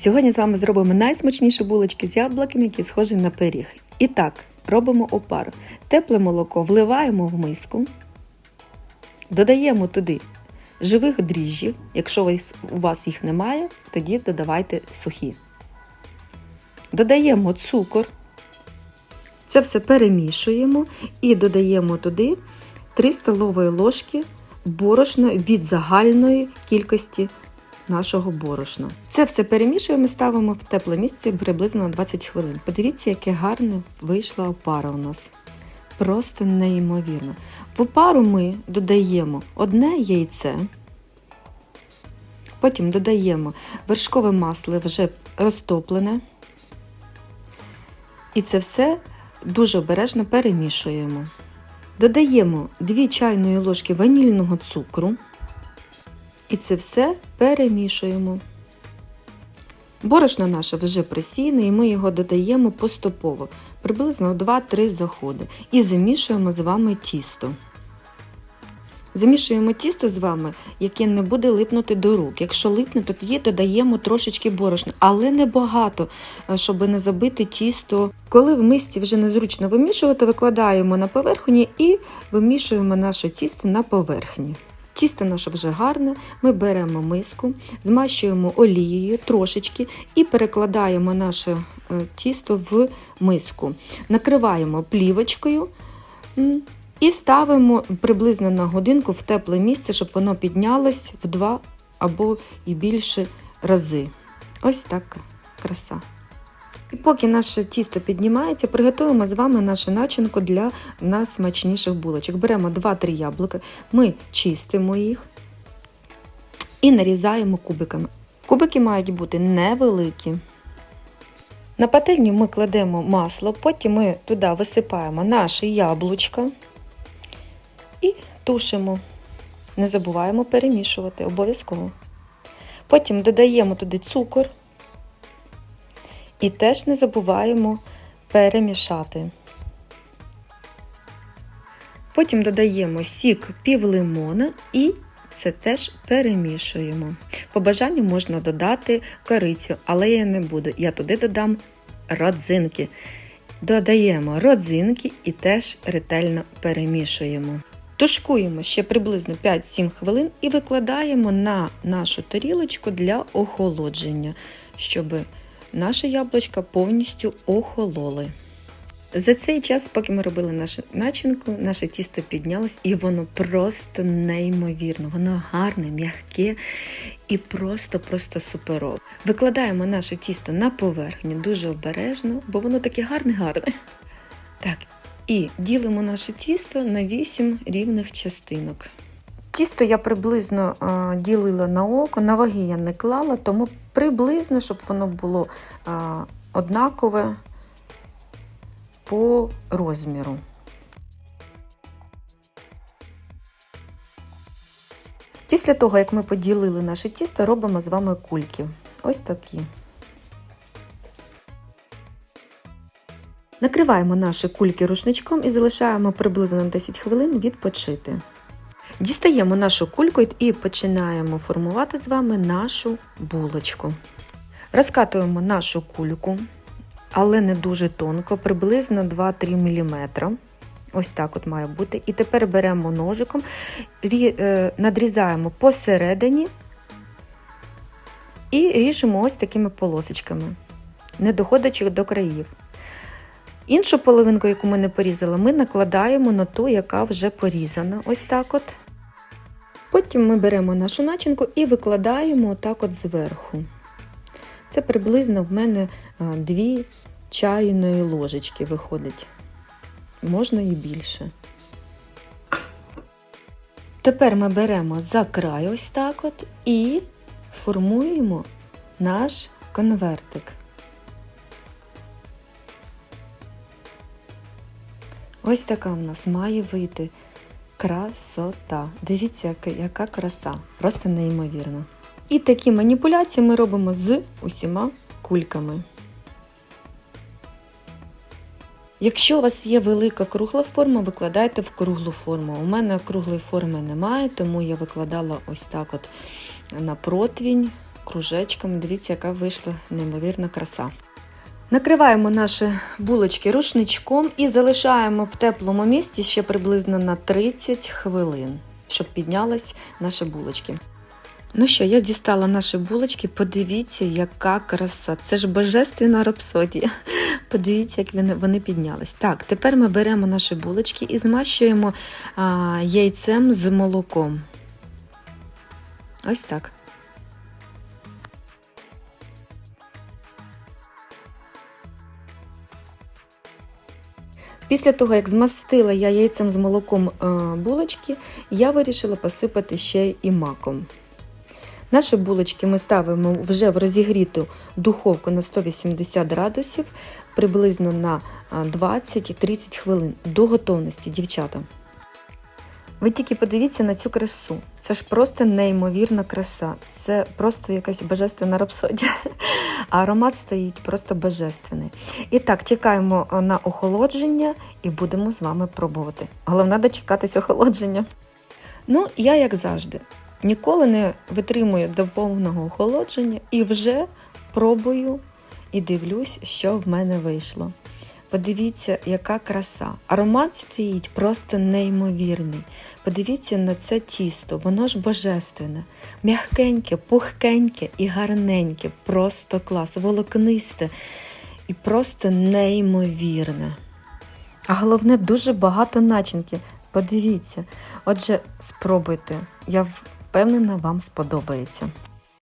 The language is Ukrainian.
Сьогодні з вами зробимо найсмачніші булочки з яблуками, які схожі на пиріг. І так, робимо опару. Тепле молоко вливаємо в миску, додаємо туди живих дріжджів. Якщо у вас їх немає, тоді додавайте сухі. Додаємо цукор. Це все перемішуємо і додаємо туди 3 столові ложки борошна від загальної кількості нашого борошна. Це все перемішуємо і ставимо в тепле місце приблизно на 20 хвилин. Подивіться, яке гарне вийшла опара у нас. Просто неймовірно. В опару ми додаємо одне яйце, потім додаємо вершкове масло вже розтоплене. І це все дуже обережно перемішуємо. Додаємо 2 чайної ложки ванільного цукру. І це все перемішуємо. Борошно наше вже присіяне, і ми його додаємо поступово, приблизно 2-3 заходи. І замішуємо з вами тісто. Замішуємо тісто з вами, яке не буде липнути до рук. Якщо липне, то тоді додаємо трошечки борошна, але не багато, е, щоб не забити тісто. Коли в мисці вже незручно вимішувати, викладаємо на поверхні і вимішуємо наше тісто на поверхні. Тісто наше вже гарне, ми беремо миску, змащуємо олією трошечки і перекладаємо наше е, тісто в миску. Накриваємо плівочкою і ставимо приблизно на годинку в тепле місце, щоб воно піднялось в два або і більше рази. Ось така краса. І поки наше тісто піднімається, приготуємо з вами нашу начинку для найсмачніших булочок. Беремо 2-3 яблука, ми чистимо їх і нарізаємо кубиками. Кубики мають бути невеликі. На пательню ми кладемо масло, потім ми туди висипаємо наші яблучка і тушимо. Не забуваємо перемішувати обов'язково. Потім додаємо туди цукор. І теж не забуваємо перемішати. Потім додаємо сік пів лимона і це теж перемішуємо. По бажанню можна додати корицю, але я не буду. Я туди додам родзинки. Додаємо родзинки і теж ретельно перемішуємо. Тушкуємо ще приблизно 5-7 хвилин і викладаємо на нашу тарілочку для охолодження, щоб наше яблучко повністю охололи. За цей час, поки ми робили нашу начинку, наше тісто піднялось і воно просто неймовірно, воно гарне, м'яке і просто-просто суперове. Викладаємо наше тісто на поверхню дуже обережно, бо воно таке гарне-гарне. Так, і ділимо наше тісто на 8 рівних частинок. Тісто я приблизно ділила на око, на ваги я не клала, тому приблизно, щоб воно було а, однакове по розміру. Після того, як ми поділили наше тісто, робимо з вами кульки. Ось такі. Накриваємо наші кульки рушничком і залишаємо приблизно 10 хвилин відпочити. Дістаємо нашу кульку і починаємо формувати з вами нашу булочку. Розкатуємо нашу кульку, але не дуже тонко, приблизно 2-3 мм. Ось так от має бути. І тепер беремо ножиком, е, надрізаємо посередині і ріжемо ось такими полосочками, не доходячи до країв. Іншу половинку, яку ми не порізали, ми накладаємо на ту, яка вже порізана. Ось так от. Потім ми беремо нашу начинку і викладаємо отак от зверху. Це приблизно в мене 2 чайної ложечки виходить. Можна і більше. Тепер ми беремо за край ось так от і формуємо наш конвертик. Ось така в нас має вийти красота. Дивіться, яка, краса. Просто неймовірно. І такі маніпуляції ми робимо з усіма кульками. Якщо у вас є велика кругла форма, викладайте в круглу форму. У мене круглої форми немає, тому я викладала ось так от на противінь кружечками. Дивіться, яка вийшла неймовірна краса. Накриваємо наші булочки рушничком і залишаємо в теплому місці ще приблизно на 30 хвилин, щоб піднялись наші булочки. Ну що, я дістала наші булочки. Подивіться, яка краса. Це ж божественна рапсодія. Подивіться, як вони, піднялись. Так, тепер ми беремо наші булочки і змащуємо яйцем з молоком. Ось так. Після того, як змастила я яйцем з молоком е, булочки, я вирішила посипати ще і маком. Наші булочки ми ставимо вже в розігріту духовку на 180 градусів приблизно на 20-30 хвилин до готовності, дівчата. Ви тільки подивіться на цю красу. Це ж просто неймовірна краса. Це просто якась божественна рапсодія. А аромат стоїть просто божественний. І так, чекаємо на охолодження і будемо з вами пробувати. Головне дочекатись охолодження. Ну, я як завжди, ніколи не витримую до повного охолодження і вже пробую і дивлюсь, що в мене вийшло. Подивіться, яка краса. Аромат стоїть просто неймовірний. Подивіться на це тісто, воно ж божественне, м'ягкеньке, пухкеньке і гарненьке, просто клас, волокнисте і просто неймовірне. А головне, дуже багато начинки. Подивіться. Отже, спробуйте. Я впевнена, вам сподобається.